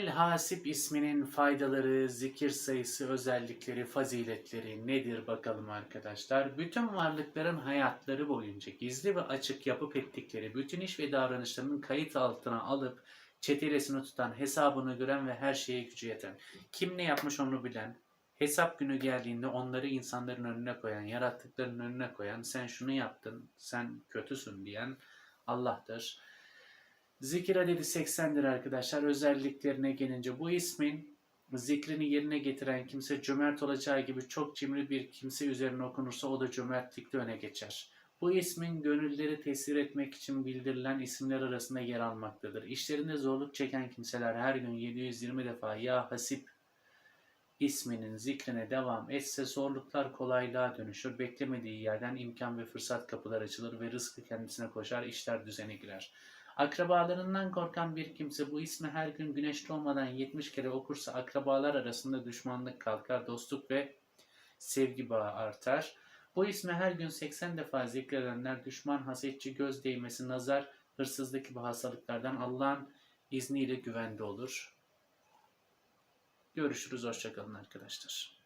El Hasip isminin faydaları, zikir sayısı, özellikleri, faziletleri nedir bakalım arkadaşlar. Bütün varlıkların hayatları boyunca gizli ve açık yapıp ettikleri bütün iş ve davranışlarının kayıt altına alıp çetelesini tutan, hesabını gören ve her şeye gücü yeten. Kim ne yapmış onu bilen, hesap günü geldiğinde onları insanların önüne koyan, yarattıklarının önüne koyan, sen şunu yaptın, sen kötüsün diyen Allah'tır. Zikir adedi 80'dir arkadaşlar. Özelliklerine gelince bu ismin zikrini yerine getiren kimse cömert olacağı gibi çok cimri bir kimse üzerine okunursa o da cömertlikte öne geçer. Bu ismin gönülleri tesir etmek için bildirilen isimler arasında yer almaktadır. İşlerinde zorluk çeken kimseler her gün 720 defa Ya Hasip isminin zikrine devam etse zorluklar kolaylığa dönüşür. Beklemediği yerden imkan ve fırsat kapılar açılır ve rızkı kendisine koşar, işler düzene girer. Akrabalarından korkan bir kimse bu ismi her gün güneş doğmadan 70 kere okursa akrabalar arasında düşmanlık kalkar, dostluk ve sevgi bağı artar. Bu ismi her gün 80 defa zikredenler düşman, hasetçi, göz değmesi, nazar, hırsızlık gibi hastalıklardan Allah'ın izniyle güvende olur. Görüşürüz, hoşçakalın arkadaşlar.